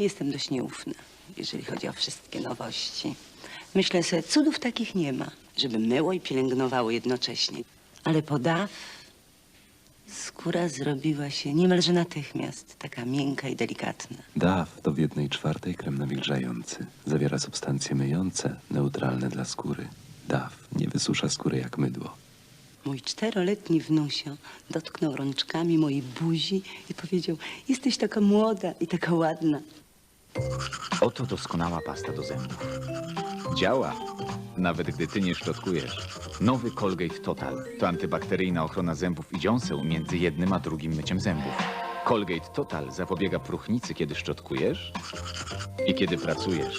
Jestem dość nieufna, jeżeli chodzi o wszystkie nowości. Myślę sobie, cudów takich nie ma, żeby myło i pielęgnowało jednocześnie. Ale podaw skóra zrobiła się niemalże natychmiast taka miękka i delikatna. DAW to w jednej czwartej krem nawilżający. Zawiera substancje myjące, neutralne dla skóry. DAW nie wysusza skóry jak mydło. Mój czteroletni wnusio dotknął rączkami mojej buzi i powiedział, jesteś taka młoda i taka ładna. Oto doskonała pasta do zębów. Działa, nawet gdy ty nie szczotkujesz. Nowy Colgate Total to antybakteryjna ochrona zębów i dziąseł między jednym a drugim myciem zębów. Colgate Total zapobiega próchnicy, kiedy szczotkujesz i kiedy pracujesz.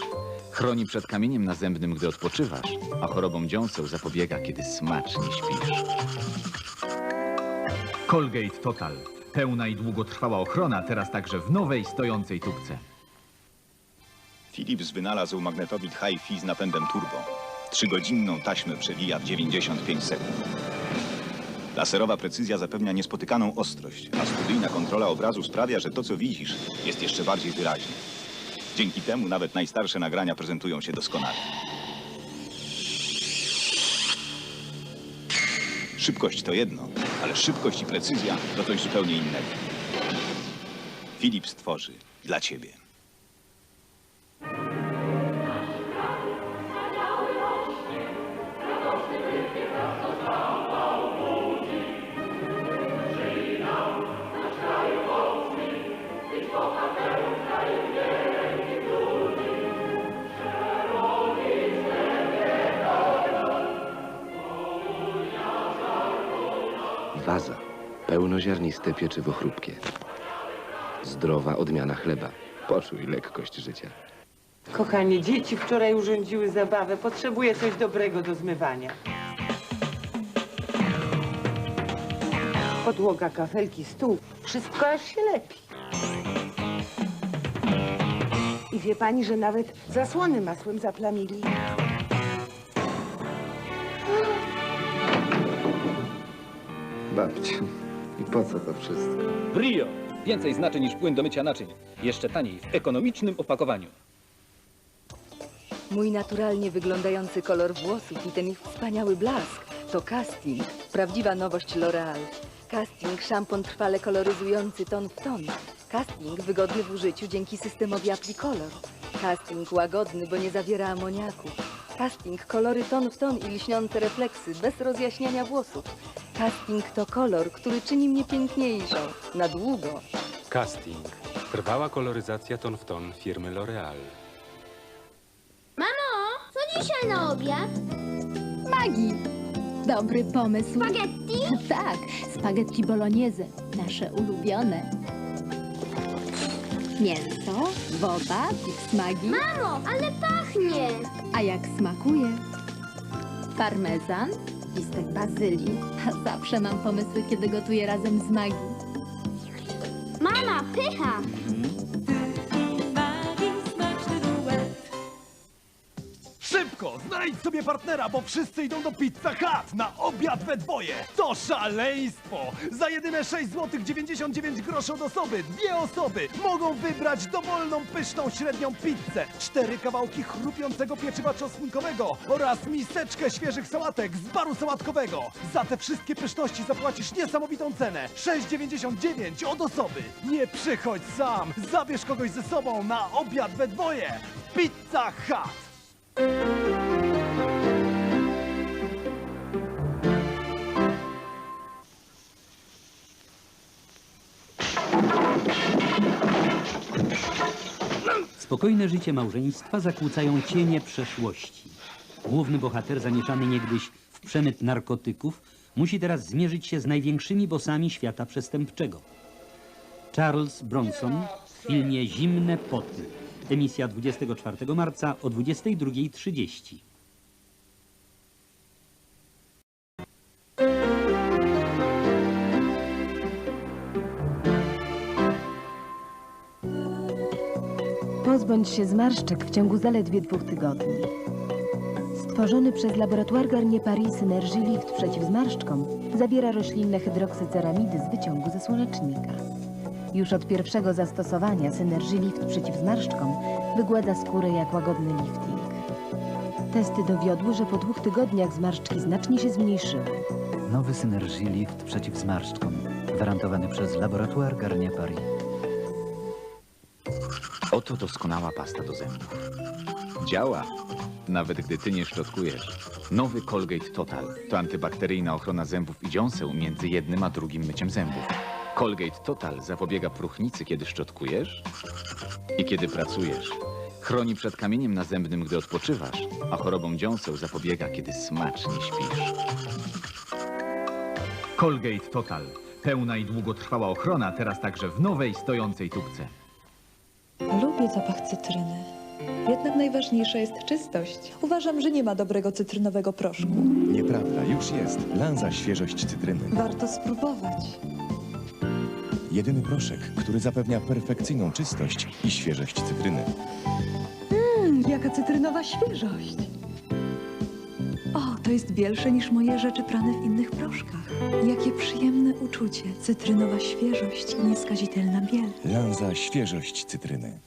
Chroni przed kamieniem nazębnym, gdy odpoczywasz, a chorobom dziąseł zapobiega, kiedy smacznie śpisz. Colgate Total. Pełna i długotrwała ochrona, teraz także w nowej, stojącej tubce. Philips wynalazł magnetowid Hi-Fi z napędem turbo. Trzygodzinną taśmę przewija w 95 sekund. Laserowa precyzja zapewnia niespotykaną ostrość, a studyjna kontrola obrazu sprawia, że to, co widzisz, jest jeszcze bardziej wyraźne. Dzięki temu nawet najstarsze nagrania prezentują się doskonale. Szybkość to jedno, ale szybkość i precyzja to coś zupełnie innego. Philips tworzy dla ciebie. Pełnoziarniste pieczywo chrupkie. Zdrowa odmiana chleba. Poczuj lekkość życia. Kochanie, dzieci wczoraj urządziły zabawę. Potrzebuję coś dobrego do zmywania. Podłoga, kafelki, stół. Wszystko aż się lepi. I wie pani, że nawet zasłony masłem zaplamili. Babciu, i po co to wszystko? Brio! Więcej znaczy niż płyn do mycia naczyń. Jeszcze taniej, w ekonomicznym opakowaniu. Mój naturalnie wyglądający kolor włosów i ten ich wspaniały blask to casting, prawdziwa nowość L'Oreal. Casting, szampon trwale koloryzujący ton w ton. Casting wygodny w użyciu dzięki systemowi Applicolor. Casting łagodny, bo nie zawiera amoniaku. Casting kolory ton w ton i lśniące refleksy bez rozjaśniania włosów. Casting to kolor, który czyni mnie piękniejszą. Na długo. Casting. Trwała koloryzacja ton w ton firmy L'Oreal. Mamo, co dzisiaj na obiad? Magii. Dobry pomysł. Spaghetti? Tak, spaghetti bolognese, nasze ulubione. Mięso, woda, pik magii. Mamo, ale pachnie! A jak smakuje? Parmezan, listek bazylii. Zawsze mam pomysły, kiedy gotuję razem z Magii. Mama, pycha! Szybko, znajdź sobie partnera, bo wszyscy idą do Pizza Hut na obiad we dwoje. To szaleństwo! Za jedyne 6 zł 99 groszy od osoby, dwie osoby mogą wybrać dowolną, pyszną, średnią pizzę, cztery kawałki chrupiącego pieczywa czosnkowego oraz miseczkę świeżych sałatek z baru sałatkowego. Za te wszystkie pyszności zapłacisz niesamowitą cenę. 6,99 od osoby. Nie przychodź sam, zabierz kogoś ze sobą na obiad we dwoje. Pizza Hut! Spokojne życie małżeństwa zakłócają cienie przeszłości. Główny bohater zamieszany niegdyś w przemyt narkotyków musi teraz zmierzyć się z największymi bosami świata przestępczego. Charles Bronson w filmie Zimne poty. Emisja 24 marca o 22.30. Pozbądź się zmarszczek w ciągu zaledwie dwóch tygodni. Stworzony przez laboratoire Paris Synergy Lift przeciw zmarszczkom zawiera roślinne hydroksyceramidy z wyciągu ze słonecznika. Już od pierwszego zastosowania Synergy Lift przeciw zmarszczkom wygładza skórę jak łagodny lifting. Testy dowiodły, że po dwóch tygodniach zmarszczki znacznie się zmniejszyły. Nowy Synergy Lift przeciw zmarszczkom. Gwarantowany przez Laboratoire Garnier Paris. Oto doskonała pasta do zębów. Działa, nawet gdy ty nie szczotkujesz. Nowy Colgate Total to antybakteryjna ochrona zębów i dziąseł między jednym a drugim myciem zębów. Colgate Total zapobiega próchnicy, kiedy szczotkujesz i kiedy pracujesz. Chroni przed kamieniem nazębnym, gdy odpoczywasz, a chorobom dziąseł zapobiega, kiedy smacznie śpisz. Colgate Total. Pełna i długotrwała ochrona, teraz także w nowej, stojącej tubce. Lubię zapach cytryny. Jednak najważniejsza jest czystość. Uważam, że nie ma dobrego cytrynowego proszku. Nieprawda, już jest. Lanza świeżość cytryny. Warto spróbować. Jedyny proszek, który zapewnia perfekcyjną czystość i świeżość cytryny. Mmm, jaka cytrynowa świeżość. O, to jest większe niż moje rzeczy prane w innych proszkach. Jakie przyjemne uczucie. Cytrynowa świeżość i nieskazitelna biel. Lanza świeżość cytryny.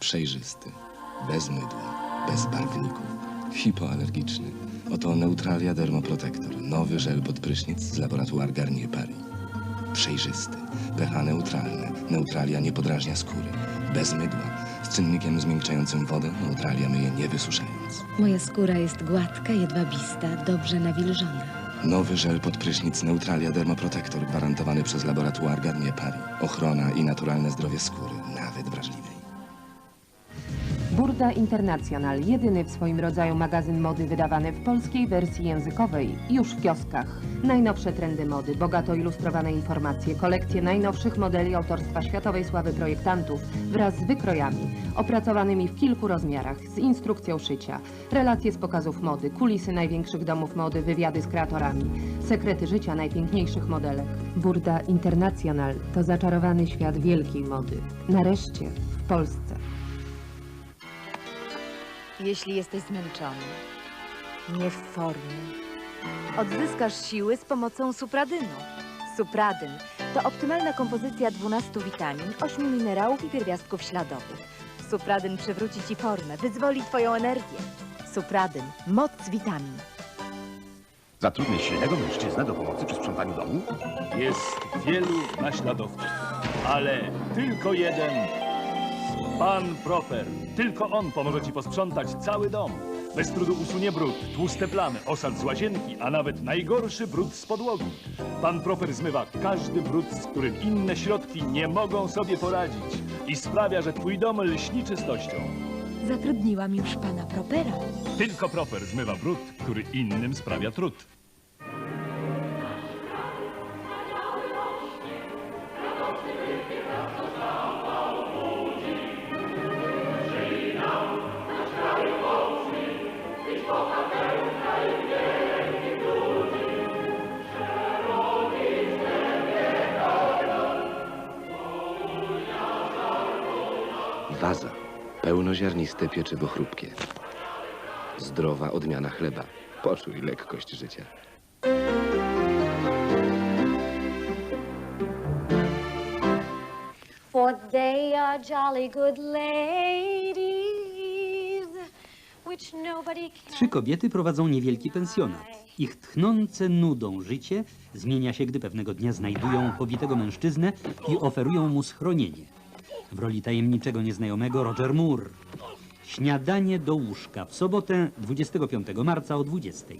Przejrzysty, bez mydła, bez barwników, hipoalergiczny. Oto Neutralia Dermoprotector, nowy żel pod prysznic z Laboratoire Garnier Paris. Przejrzysty, pH neutralne, Neutralia nie podrażnia skóry, bez mydła, z czynnikiem zmiękczającym wodę, Neutralia myje nie wysuszając. Moja skóra jest gładka, jedwabista, dobrze nawilżona. Nowy żel pod prysznic Neutralia Dermoprotector gwarantowany przez Laboratoire Garnier Paris. Ochrona i naturalne zdrowie skóry, nawet wrażliwej. Burda International, jedyny w swoim rodzaju magazyn mody wydawany w polskiej wersji językowej, już w kioskach. Najnowsze trendy mody, bogato ilustrowane informacje, kolekcje najnowszych modeli autorstwa światowej sławy projektantów wraz z wykrojami, opracowanymi w kilku rozmiarach, z instrukcją szycia, relacje z pokazów mody, kulisy największych domów mody, wywiady z kreatorami, sekrety życia najpiękniejszych modelek. Burda International to zaczarowany świat wielkiej mody. Nareszcie w Polsce. Jeśli jesteś zmęczony, nie w formie, odzyskasz siły z pomocą supradynu. Supradyn to optymalna kompozycja 12 witamin, 8 minerałów i pierwiastków śladowych. Supradyn przywróci ci formę, wyzwoli twoją energię. Supradyn, moc witamin. Zatrudnię silnego mężczyznę do pomocy przy sprzątaniu domu? Jest wielu naśladowców, ale tylko jeden. Pan Proper. Tylko on pomoże ci posprzątać cały dom. Bez trudu usunie brud, tłuste plamy, osad z łazienki, a nawet najgorszy brud z podłogi. Pan Proper zmywa każdy brud, z którym inne środki nie mogą sobie poradzić i sprawia, że twój dom lśni czystością. Zatrudniłam już pana Propera. Tylko Proper zmywa brud, który innym sprawia trud. Pełnoziarniste pieczywo chrupkie. Zdrowa odmiana chleba. Poczuj lekkość życia. For they are jolly good ladies, which nobody can... Trzy kobiety prowadzą niewielki pensjonat. Ich tchnące nudą życie zmienia się, gdy pewnego dnia znajdują pobitego mężczyznę i oferują mu schronienie. W roli tajemniczego nieznajomego Roger Moore. Śniadanie do łóżka w sobotę 25 marca o 20.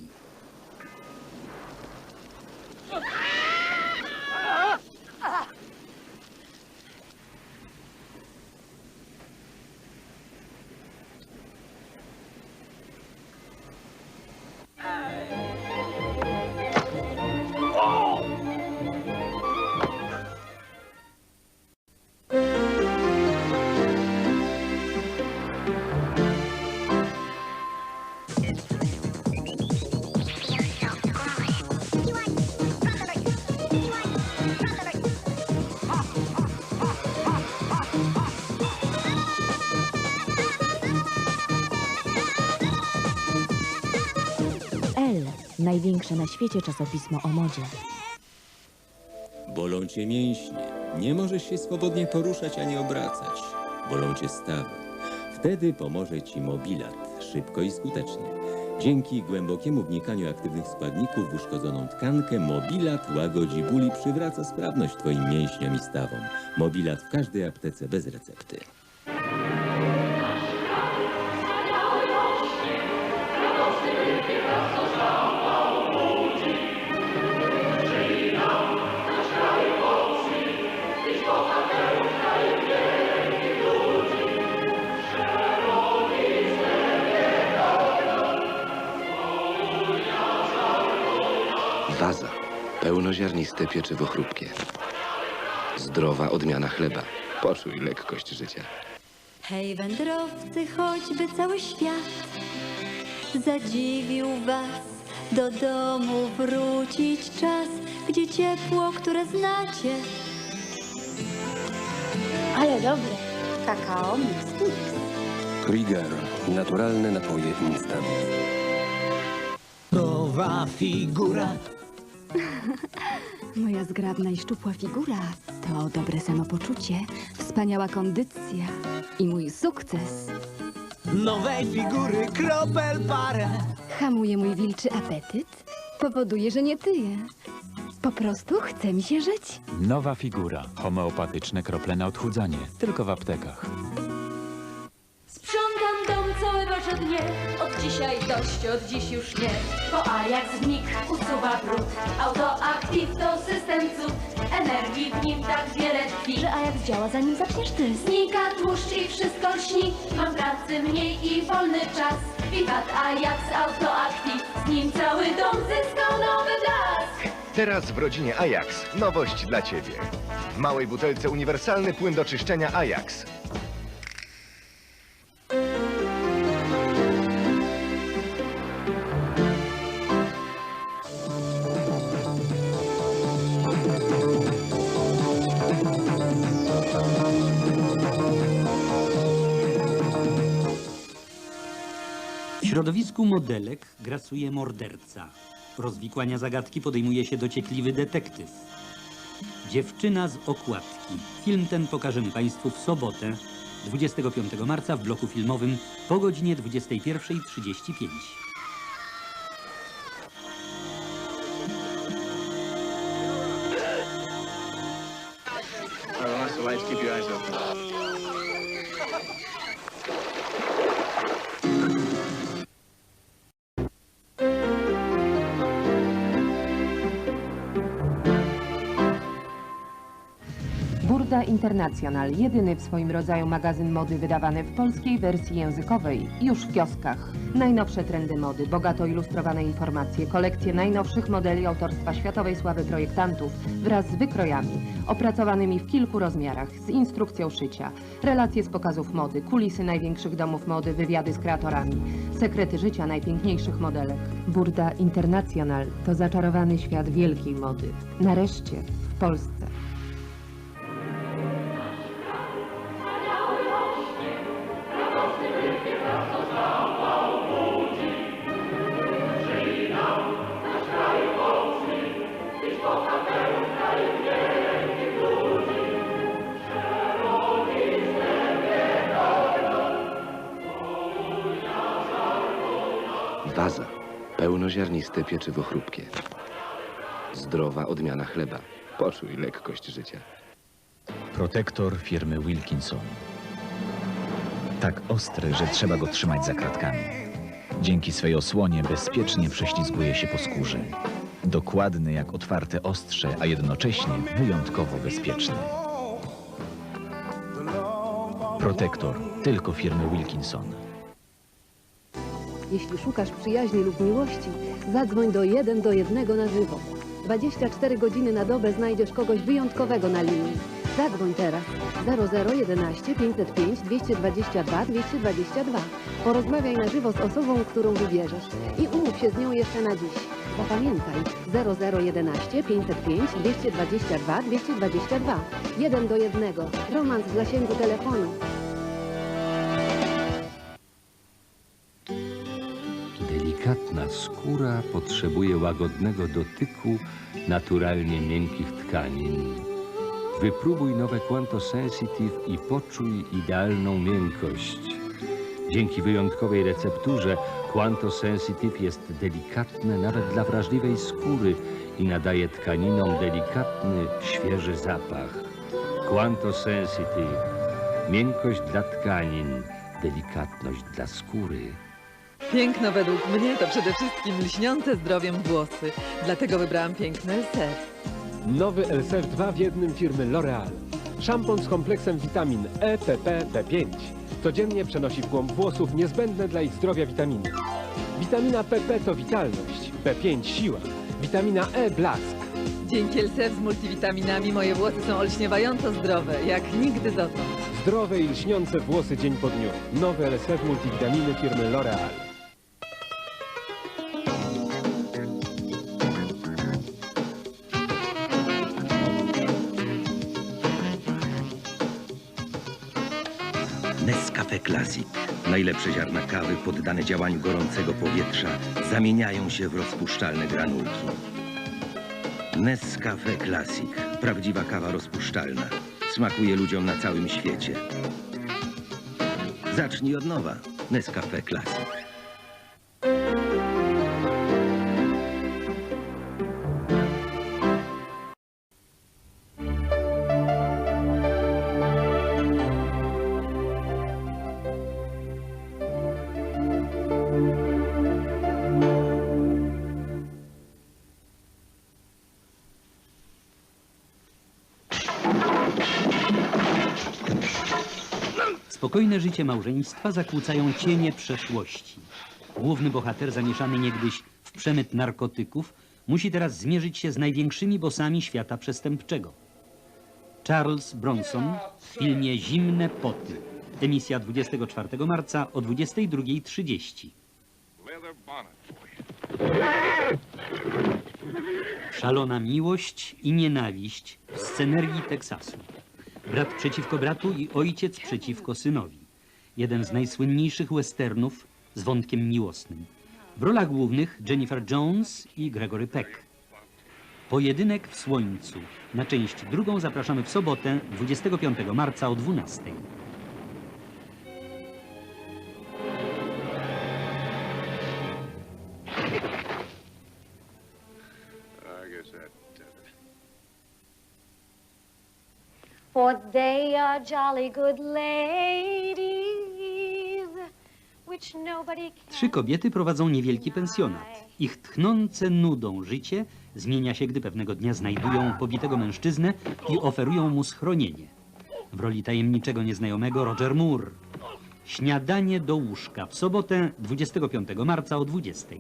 Największe na świecie czasopismo o modzie. Bolą cię mięśnie, Nie możesz się swobodnie poruszać ani obracać. Bolą cię stawy. Wtedy pomoże ci mobilat, szybko i skutecznie. Dzięki głębokiemu wnikaniu aktywnych składników w uszkodzoną tkankę, mobilat łagodzi ból i przywraca sprawność twoim mięśniom i stawom. Mobilat w każdej aptece bez recepty. Pełnoziarniste pieczywo chrupkie. Zdrowa odmiana chleba. Poczuj lekkość życia. Hej wędrowcy, choćby cały świat zadziwił was, do domu wrócić czas, gdzie ciepło, które znacie. Ale dobre. Kakao mix mix. Krieger. Naturalne napoje instant. Nowa figura. Moja zgrabna i szczupła figura to dobre samopoczucie, wspaniała kondycja i mój sukces. Nowej figury kropel parę. Hamuje mój wilczy apetyt, powoduje, że nie tyję. Po prostu chce mi się żyć. Nowa figura. Homeopatyczne krople na odchudzanie. Tylko w aptekach. Dnie, od dzisiaj dość, od dziś już nie. Bo Ajax mig usuwa brud, autoactive to system cud. Energii w nim tak wiele tkwi, że Ajax działa zanim zaczniesz ty. Znika tłuszcz i wszystko lśni, mam pracy mniej i wolny czas. Witat Ajax autoactive, z nim cały dom zyskał nowy blask. Teraz w rodzinie Ajax nowość dla Ciebie. W małej butelce uniwersalny płyn do czyszczenia Ajax. Środowisku modelek grasuje morderca. Rozwikłania zagadki podejmuje się dociekliwy detektyw. Dziewczyna z okładki. Film ten pokażemy Państwu w sobotę, 25 marca w bloku filmowym po godzinie 21.35. Burda International, jedyny w swoim rodzaju magazyn mody wydawany w polskiej wersji językowej, już w kioskach. Najnowsze trendy mody, bogato ilustrowane informacje, kolekcje najnowszych modeli autorstwa światowej sławy projektantów wraz z wykrojami, opracowanymi w kilku rozmiarach, z instrukcją szycia, relacje z pokazów mody, kulisy największych domów mody, wywiady z kreatorami, sekrety życia najpiękniejszych modelek. Burda International to zaczarowany świat wielkiej mody. Nareszcie w Polsce. Waza. Pełnoziarniste pieczywo chrupkie. Zdrowa odmiana chleba. Poczuj lekkość życia. Protektor firmy Wilkinson. Tak ostry, że trzeba go trzymać za kratkami. Dzięki swej osłonie bezpiecznie prześlizguje się po skórze. Dokładny jak otwarte ostrze, a jednocześnie wyjątkowo bezpieczny. Protektor tylko firmy Wilkinson. Jeśli szukasz przyjaźni lub miłości, zadzwoń do 1 do 1 na żywo. 24 godziny na dobę znajdziesz kogoś wyjątkowego na linii. Zadzwoń teraz 0011 505 222 222. Porozmawiaj na żywo z osobą, którą wybierzesz i umów się z nią jeszcze na dziś. Zapamiętaj 0011 505 222 222. 1 do 1. Romans w zasięgu telefonu. Delikatna skóra potrzebuje łagodnego dotyku naturalnie miękkich tkanin. Wypróbuj nowe Quanto Sensitive i poczuj idealną miękkość. Dzięki wyjątkowej recepturze Quanto Sensitive jest delikatne nawet dla wrażliwej skóry i nadaje tkaninom delikatny, świeży zapach. Quanto Sensitive. Miękkość dla tkanin, delikatność dla skóry. Piękno według mnie to przede wszystkim lśniące zdrowiem włosy. Dlatego wybrałam piękny LSF. Nowy LSF 2 w jednym firmy L'Oreal. Szampon z kompleksem witamin E, PP, B5. Codziennie przenosi w głąb włosów niezbędne dla ich zdrowia witaminy. Witamina PP to witalność, B5 siła, witamina E blask. Dzięki LSF z multivitaminami moje włosy są olśniewająco zdrowe, jak nigdy dotąd. Zdrowe i lśniące włosy dzień po dniu. Nowy LSF multivitaminy firmy L'Oreal. Najlepsze ziarna kawy poddane działaniu gorącego powietrza zamieniają się w rozpuszczalne granulki. Nescafe Classic. Prawdziwa kawa rozpuszczalna. Smakuje ludziom na całym świecie. Zacznij od nowa. Nescafe Classic. Spokojne życie małżeństwa zakłócają cienie przeszłości. Główny bohater, zamieszany niegdyś w przemyt narkotyków, musi teraz zmierzyć się z największymi bosami świata przestępczego. Charles Bronson w filmie Zimne poty. Emisja 24 marca o 22.30. Szalona miłość i nienawiść w scenerii Teksasu. Brat przeciwko bratu i ojciec przeciwko synowi. Jeden z najsłynniejszych westernów z wątkiem miłosnym. W rolach głównych Jennifer Jones i Gregory Peck. Pojedynek w słońcu. Na część drugą zapraszamy w sobotę 25 marca o 12. For they are jolly good ladies, which nobody can Trzy kobiety prowadzą niewielki pensjonat. Ich tchnące nudą życie zmienia się, gdy pewnego dnia znajdują pobitego mężczyznę i oferują mu schronienie. W roli tajemniczego nieznajomego Roger Moore. Śniadanie do łóżka w sobotę 25 marca o 20.